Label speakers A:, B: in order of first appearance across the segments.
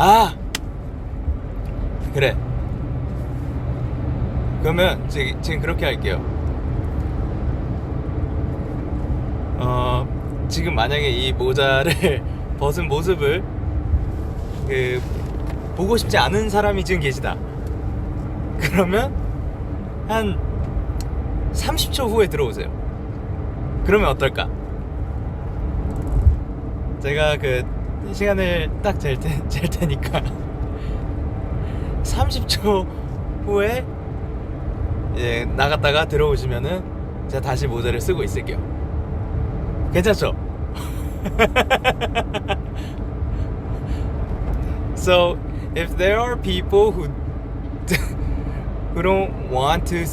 A: 아! 그래. 그러면 지금, 그렇게 할게요. 어 지금 만약에 이 모자를 벗은 모습을 그 보고 싶지 않은 사람이 지금 계시다. 그러면 한 30초 후에 들어오세요. 그러면 어떨까? 제가 그 시간을 딱 잴 테, 잴 테니까 30초 후에 이제 나갔다가 들어오시면은 제가 다시 모자를 쓰고 있을게요. 괜찮죠? so if there are people who who don't want to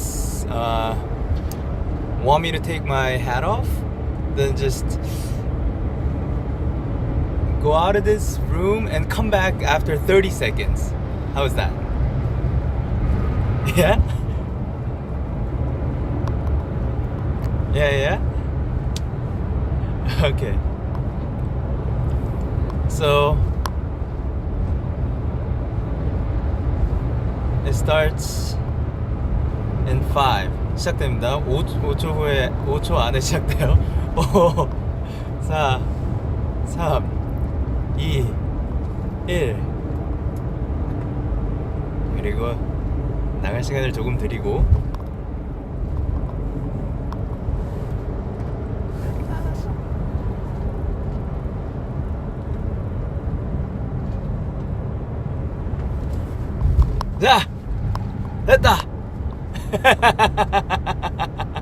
A: uh, want me to take my hat off, then just go out of this room and come back after 30 seconds. How's that? Yeah? Yeah, yeah. Okay. So it starts in 5. 시작됩니다. 5, 5초 후에 5초 안에 시작돼요. 5 4 3 2 1 그리고 나갈 시간을 조금 드리고. 자 됐다